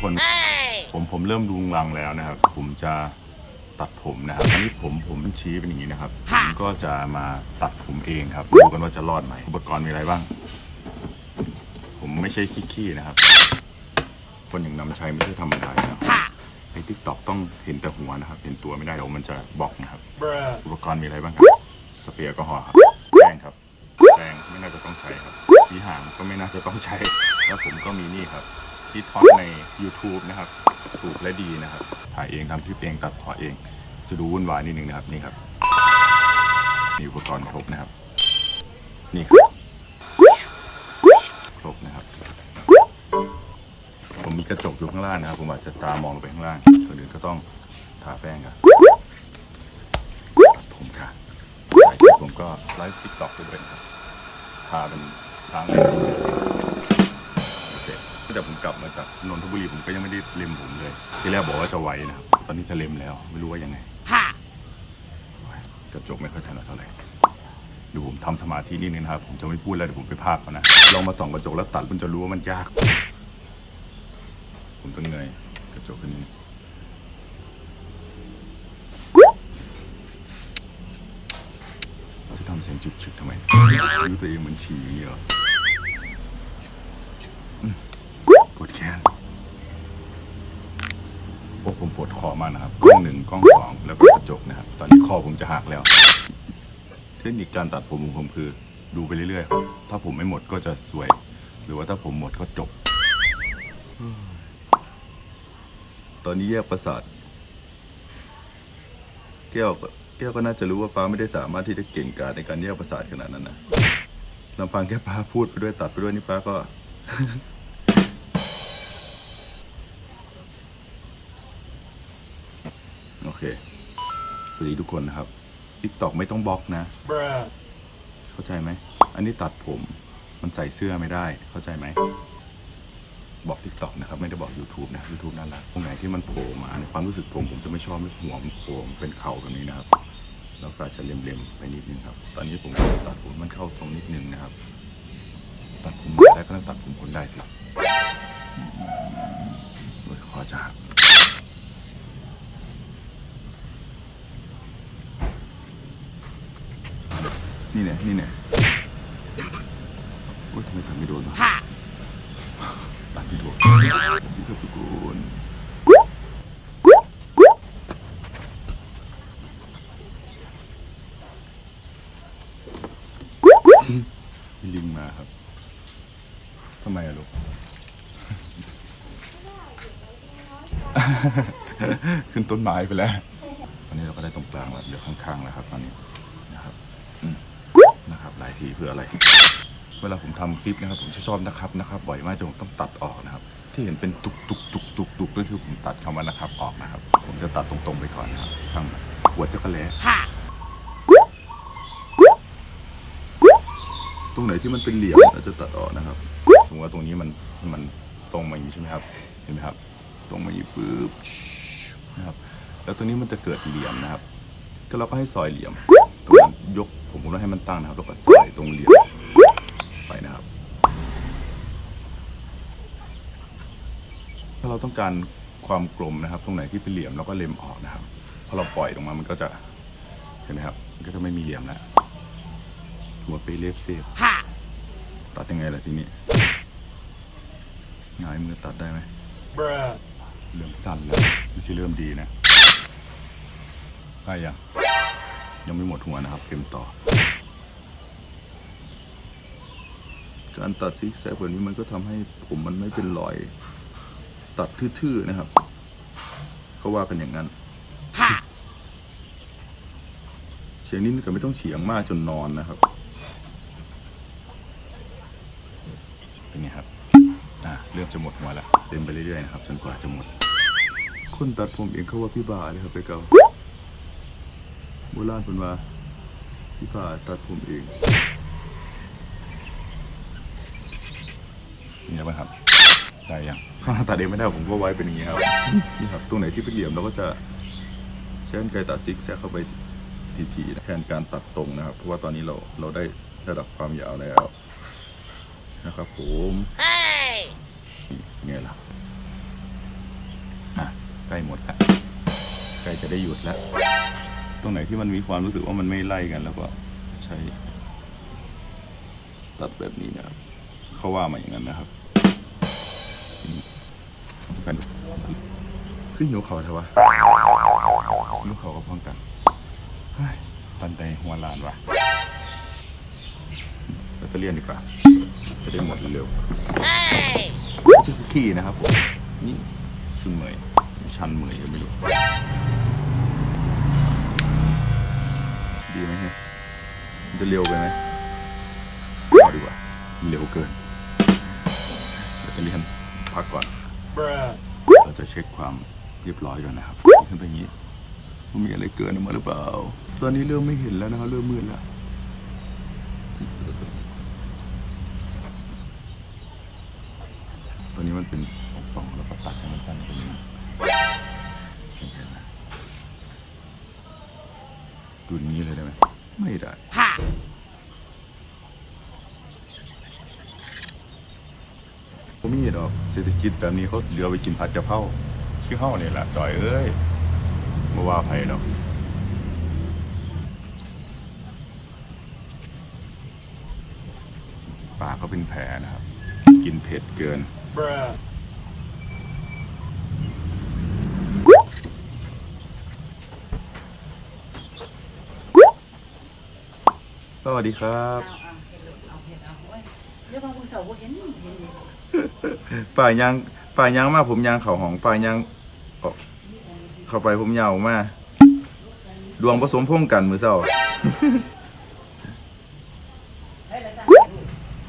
คน ผมผมเริ่มรุงรังแล้วนะครับ ผมจะตัดผมนะครับอันนี้ผมผมชี้เป็นอย่างนี้นะครับผมก็จะมาตัดผมเองครับดูกันว่าจะรอดไหมอุปกรณ์มีอะไรบ้าง ผมไม่ใช่ขี้ๆนะครับ คนอย่างนำชัยไม่ใช่ธรรมดานะครับไอ้ทิกตอกต้องเห็นแต่หัวนะครับ เห็นตัวไม่ได้เดี๋ยวมันจะบอกนะครับ อุปกรณ์มีอะไรบ้างครับ สเปรย์แอลกอฮอล์ครับแป้งครับแป้งไม่น่าจะต้องใช้ครับสีหางก็ไม่น่าจะต้องใช้ แล้วผมก็มีนี่ครับ ที่ท็อปใน YouTube นะครับถูกและดีนะครับ ถ่ายเองทำคลิปเองตัดต่อเองจะดูวุ่นวายนิดนึงนะครับนี่ครับมีอุปกรณ์ครบนะครับ นี่ครับครบนะครับ ผมมีกระจกอยู่ข้างล่างนะครับ ผมอาจจะตามองลงไปข้างล่างคนอื่นก็ต้องทาแป้งครับผมค่ะผมก็ไลฟ์ติ๊กต็อกไปด้วยครับทาเป็นช้างเลย เสร็จแต่ผมกลับมาจากนนทบุรีผมก็ยังไม่ได้เล็มผมเลยทีแรกบอกว่าจะไว้นะครับตอนนี้จะเล็มแล้วไม่รู้ว่ายังไงกระจกไม่ค่อยถนัดเท่าไหร่ดูผมทำสมาธินิดนึงนะครับผมจะไม่พูดแล้วเดี๋ยวผมไปพากเขานะลองมาส่องกระจกแล้วตัดคุณจะรู้ว่ามันยาก ผมต้องเงยกระจกขึ้นนี้จะทำเสียงจุกชึกทำไมรู้ตัวเองเหมือนฉี่อย่างนี้เหรอ อืมปวดแขนโอ้ผมปวดคอมากนะครับกล้องหนึ่งกล้องสองแล้วก็กระจกนะครับ ตอนนี้คอผมจะหักแล้ว เทคนิคการตัดผมของผมคือ ดูไปเรื่อยๆครับถ้าผมไม่หมดก็จะสวย หรือว่าถ้าผมหมดก็จบ ตอนนี้แยกประสาท แก้วก็แก้วก็น่าจะรู้ว่าป้าไม่ได้สามารถที่จะเก่งกาจในการแยกประสาทขนาดนั้นนะลำพังแค่ป้าพูดไปด้วยตัดไปด้วยนี่ป้าก็ วัสดีทุกคนนะครับติ๊กตอกไม่ต้องบล็อกนะ เข้าใจไหม อันนี้ตัดผมมันใส่เสื้อไม่ได้เข้าใจไหม บอก t ิ k t o k นะครับ ไม่ได้บอก YouTube นะ YouTube นั่นแหละตรงไหนที่มันโผล่มาในความรู้สึกผมผมจะไม่ชอบไม่หัวมันโผล่มันเป็นเข่าแบบนี้นะครับ แล้วก็จะเล็มๆไปนิดนึงครับ ตอนนี้ผมก็ตัดผมมันเข้าทรงนิดนึงนะครับ ตัดผมได้ก็ต้องตัดผมคนได้สิโดยคอจะหัก นี่เนี่ยนี่เนี่ยโอ้ยทำไมทำไม่โดนวะตัดไม่ถูกนี่ครับทุกคนมีลิงมาครับทำไมอะลูกขึ้นต้นไม้ไปแล้วตอนนี้เราก็ได้ตรงกลางแล้วเหลือข้างๆแล้วครับตอนนี้นะครับอืม นะครับหลายทีเพื่ออะไร เวลาผมทำคลิปนะครับ ผมจะชอบนะครับนะครับบ่อยมากจนผมต้องตัดออกนะครับ ที่เห็นเป็นตุกตุกตุกตุกตุกก็คือผมตัดคำว่านะครับออกนะครับ ผมจะตัดตรงๆไปก่อนนะครับช่างมันหัวเจ้ากระแลตรงไหนที่มันเป็นเหลี่ยมเราจะตัดออกนะครับสมมติว่าตรงนี้มันมันตรงมาอย่างนี้ใช่ไหมครับ เห็นไหมครับ ตรงมาอย่างนี้ปุ๊บนะครับ แล้วตรงนี้มันจะเกิดเหลี่ยมนะครับ ก็เราก็ให้ซอยเหลี่ยมตรงนั้น ยกผมก็ให้มันตั้งนะครับแล้วก็ซอยตรงเหลี่ยมไปนะครับ ถ้าเราต้องการความกลมนะครับ ตรงไหนที่เป็นเหลี่ยมเราก็เล็มออกนะครับพอเราปล่อยลงมามันก็จะเห็นไหมครับ มันก็จะไม่มีเหลี่ยมแล้วหัวไปเล็บเสียบตัดยังไงล่ะทีนี้หงายมือตัดได้ไหมเริ่มสั้นแล้วไม่ใช่เริ่มดีนะได้ยัง ยังไม่หมดหัวนะครับเกมต่อ การตัดซิกแซกแบบนี้มันก็ทำให้ผมมันไม่เป็นรอย ตัดทื่อๆนะครับเขาว่ากันอย่างนั้นเฉียงนิดก็ไม่ต้องเฉียงมากจนนอนนะครับเป็นไงครับอ่าเริ่มจะหมดหัวแล้วเต็มไปเรื่อยๆนะครับจนกว่าจะหมดคนตัดผมเองเขาว่าพี่บาเลยครับไปเก่าโบราณคนว่าพี่บาตัดผมเองนี่แล้วครับได้ยังข้างหน้าตัดเองไม่ได้ผมก็ไว้เป็นอย่างนี้ครับนี่ครับตรงไหนที่เป็นเหลี่ยมเราก็จะใช้กรรไกรตัดซิกแซกเข้าไปทีๆแทนการตัดตรงนะครับ เพราะว่าตอนนี้เราเราได้ระดับความยาวแล้วนะครับผมนี่ไงล่ะใกล้หมดแล้วใกล้จะได้หยุดแล้ว ตรงไหนที่มันมีความรู้สึกว่ามันไม่ไล่กัน แล้วก็ใช้ตัดแบบนี้นะครับเขาว่ามาอย่างนั้นนะครับนี่กันดูขึ้นหิวเขาเถอะวะหิวเขาก็พ้องกันเฮ้ยตันใจหัวลานวะแบตเตอรี่ยนดีกว่าจะได้หมดเร็วๆไม่ใช่คุกกี้นะครับผมนี่ซึ่งเหมยชันเหมยก็ไม่รู้ ดีไหมฮะมัน จะเร็วไปไหมเอาดีกว่ามันเร็วเกินแบตเตอรี่ยนพักก่อน เราจะเช็คความเรียบร้อยก่อนนะครับขึ้นไปอย่างนี้ว่ามีอะไรเกินออกมาหรือเปล่า ตอนนี้เริ่มไม่เห็นแล้วนะครับเริ่มมืดแล้วตัวนี้มันเป็นป่องๆแล้วก็ตัดให้มันสั้นเป็นอย่างนี้เช่นกันนะดูอย่างนี้เลยได้ไหมไม่ได้ ผมมีดอกเศรษฐกิจแบบนี้เขาเหลือไปกินผัดกะเพราคือเฮาเนี่ยแหละจอยเอ้ยมาว่าไผดอก ปากก็เป็นแผลนะครับ กินเผ็ดเกินส วัสดีครับป่ายางป่ายางมากผมยางเข่าหองป่ายางเข้าไปผมยาวมากดวงผสมพ่งกันมือเศร้า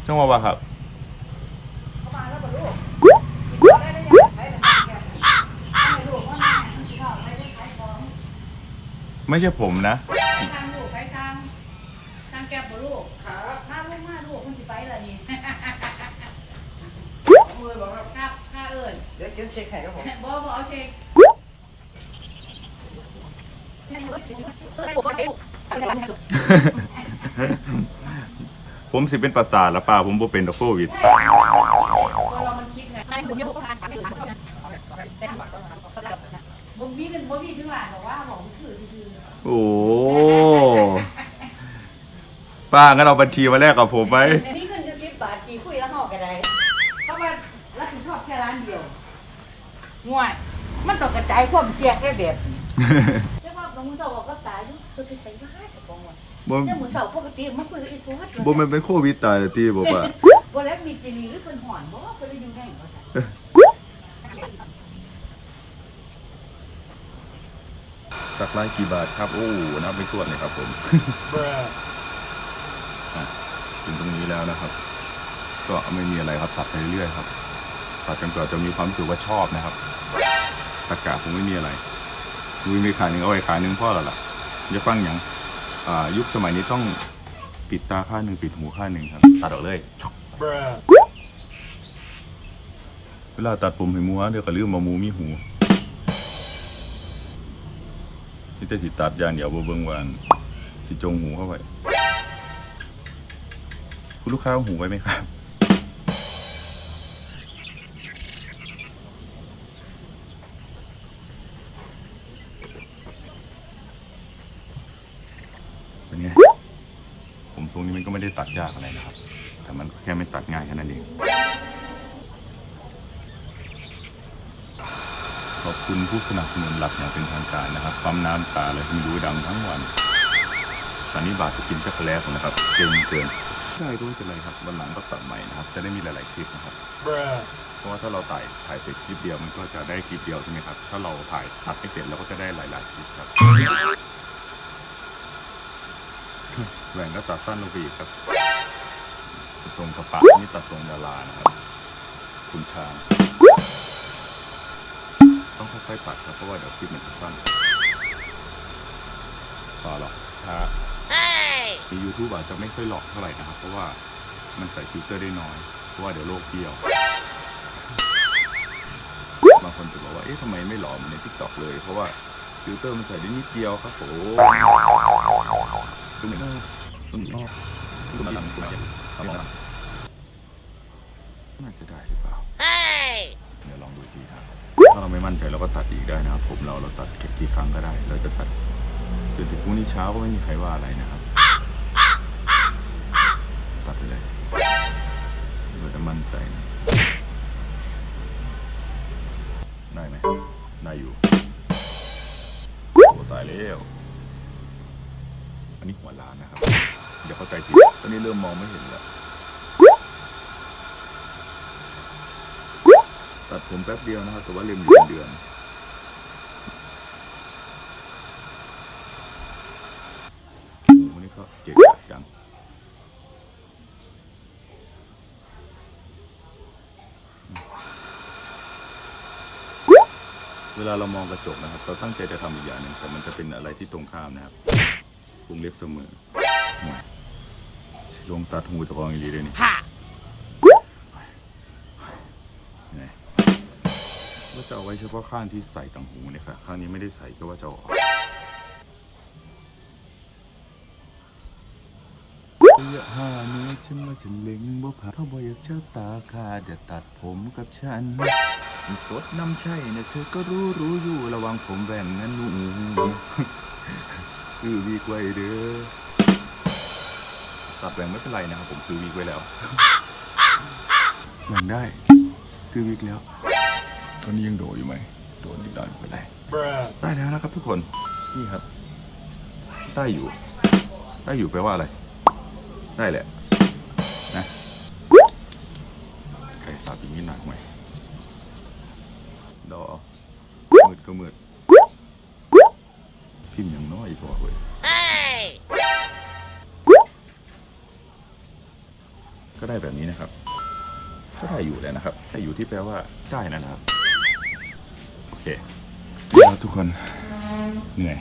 จังหวะวาครับไม่ใช่ผมนะ ไปทางลูกไปทางทางแก้บบ่ลูกครับถ้าลูกมาลูกมันสิไปล่ะนี่ มือบอกครับ ครับค่าเอิ้น เดี๋ยวเดี๋ยวเช็คให้ครับผมบ่บ่เอาเช็คผมสิเป็นประสาทละป่าผมบ่เป็นดอกโควิดบ่เรามันคิดไงบ่มีเงินบ่มีถึงหลานบอกว่าบอกมันคือคือโอ้ป้างั้นเอาบัญชีมาแลกกับผมไหมนี่ ง่วย มันต้องกระจายความเสี่ยงได้แบบนี้เจ้าว่าบางมื้อเสาร์ก็ตายอยู่คือไปใส่บ้านกับบ่ว่าบ่เจ้ามื้อเสาร์ปกติมันคุยกับอีสวัสดิ์บ่แมันเป็นโควิดตายเลยที่บอกว่าบ่แล้วมีจีนีหรือเพิ่นหอนบ่เพิ่นได้อยู่ได้บ่ซั่นสักไล่กี่บาทครับ โอ้นับไม่ถ้วนเลยครับผมอะถึงตรงนี้แล้วนะครับ ก็ไม่มีอะไรครับตัดไปเรื่อยๆครับตัดจนกว่าจะมีความรู้สึกว่าชอบนะครับ ตะกาคงไม่มีอะไรดูมีขาหนึ่งเอาไว้ขาหนึ่งพ่อล้วล่ะจะฟังอย่างอ่ายุคสมัยนี้ต้องปิดตาข้างหนึ่งปิดหูข้างหนึ่งครับตัดออกเลย เวลาตัดผมให้มูฮะเดี๋ยวก็ลืมมามูมีหูนี่แต่สิตัดยางเดี๋ยวบ่เบิ่งวาอันสิจงหูเข้าไป คุณลูกค้าเอาหูไว้ไหมครับ เป็นไง ผมทรงนี้มันก็ไม่ได้ตัดยากอะไรนะครับ แต่มันแค่ไม่ตัดง่ายแค่นั้นเอง ขอบคุณผู้สนับสนุนหลักอย่างเป็นทางการนะครับ ปั๊มน้ำตาและมีดูดำทั้งวันตอนนี้บาทจะกินช็อกโกแลตผมนะครับ เกินเกินได้ก็ไม่เป็นไรครับ วันหลังก็ตัดใหม่นะครับ จะได้มีหลาย ๆ คลิปนะครับ เพราะว่าถ้าเราถ่ายถ่ายเสร็จคลิปเดียวมันก็จะได้คลิปเดียวใช่ไหมครับ ถ้าเราถ่ายตัดไม่เสร็จเราก็จะได้หลาย ๆ คลิปครับ แหวนก็ตัดสั้นลงไปอีกครับทรงกระปะนี่ตัดทรงดารานะครับคุณชางต้องค่อยๆตัดครับเพราะว่าเดี๋ยวคลิปมันจะสั้นต่อหรอกช้าใน YouTube อาจจะไม่ค่อยหลอกเท่าไหร่นะครับ เพราะว่ามันใส่ฟิลเตอร์ได้น้อย เพราะว่าเดี๋ยวโลกเบี้ยวบางคนจะบอกว่าเอ๊ะทำไมไม่หล่อเหมือนในทิกตอกเลย เพราะว่าฟิลเตอร์มันใส่ได้นิดเดียวครับผม คือเหมือนต้นนอกต้นหลังตัวครับผมน่าจะได้หรือเปล่าเดี๋ยวลองดูทีครับถ้าเราไม่มั่นใจเราก็ตัดอีกได้นะครับผมเราเราตัดกี่ครั้งก็ได้ เราจะตัดจนถึงพรุ่งนี้เช้าก็ไม่มีใครว่าอะไรนะครับ ตัดไปเลยเราจะมั่นใจนะได้ไหมได้อยู่โอ้ตายแล้ว อันนี้หัวล้านนะครับอย่าเข้าใจผิดตอนนี้เริ่มมองไม่เห็นแล้วตัดผมแป๊บเดียวนะครับแต่ว่าเล็มอยู่เป็นเดือนอ้โหนี่ก็เก่งจังเวลาเรามองกระจกนะครับ เราตั้งใจจะทำอีกอย่างหนึ่งแต่มันจะเป็นอะไรที่ตรงข้ามนะครับ พุงเล็บเสมอหมดสิลงตัดหูตะกองอีหลีเลยนี่ไงว่าจะเอาไว้เฉพาะข้างที่ใส่ต่างหูเนี่ยครับข้างนี้ไม่ได้ใส่ก็ว่าจะเอาออกอยากหาเนื้อฉันมาฉันเล็งบ่ผ่าเขาบอกอยากเจ้าตาคาเดี๋ยวตัดผมกับฉันมันสดน้ำใช่นะเธอก็รู้รู้อยู่ระวังผมแหว่งนั้นหนู ซื้อวีกไว้เด้อตัดแหว่งไม่เป็นไรนะครับผมซื้อวีกไว้แล้วแหว่งได้ซื้อวีกแล้วตอนนี้ยังโดดอยู่ไหมโดดนิดหน่อยไม่เป็นไรได้แล้วนะครับทุกคนนี่ครับ ได้อยู่ ได้อยู่แปลว่าอะไร ได้แหละนะไก่สับอย่างนี้หนักไหมดอมืดก็มืด พิมพ์อย่างน้อยอีกว่าเว้ยก็ได้แบบนี้นะครับ ก็ได้อยู่แล้วนะครับได้อยู่ที่แปลว่าได้นะครับ โอเคแล้วทุกคนเหนื่อย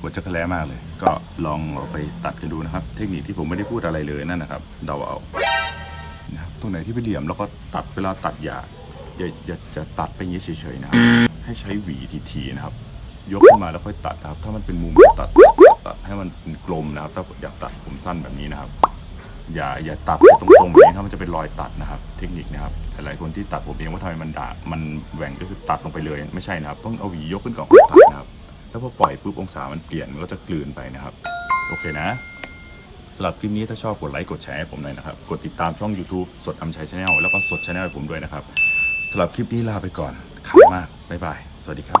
ปวดจักรแล้มากเลย ก็ลองเอาไปตัดกันดูนะครับ เทคนิคที่ผมไม่ได้พูดอะไรเลยนั่นนะครับ เดาเอานะครับตรงไหนที่เป็นเหลี่ยมแล้วก็ตัดเวลาตัดอย่าอย่าอย่าจะตัดไปอย่างนี้เฉยๆนะครับ ให้ใช้หวีทีๆนะครับ ยกขึ้นมาแล้วค่อยตัดนะครับ ถ้ามันเป็นมุมตัดตัดให้มันเป็นกลมนะครับ ถ้าอยากตัดผมสั้นแบบนี้นะครับ อย่าอย่าตัดตรงๆแบบนี้ถ้ามันจะเป็นรอยตัดนะครับ เทคนิคนะครับ หลายๆคนที่ตัดผมเองว่าทำไมมันด่ามันแหว่งก็คือตัดลงไปเลย ไม่ใช่นะครับ ต้องเอาหวียกขึ้นก่อนค่อยตัดนะครับ แล้วพอปล่อยปุ๊บองศามันเปลี่ยนมันก็จะกลืนไปนะครับ โอเคนะสำหรับคลิปนี้ถ้าชอบกดไลค์กดแชร์ให้ผมหน่อยนะครับ กดติดตามช่อง YouTube สดทำชัยชาแนลแล้วก็สดชาแนลให้ผมด้วยนะครับสำหรับคลิปนี้ลาไปก่อนขำมากบ๊ายบาย สวัสดีครับ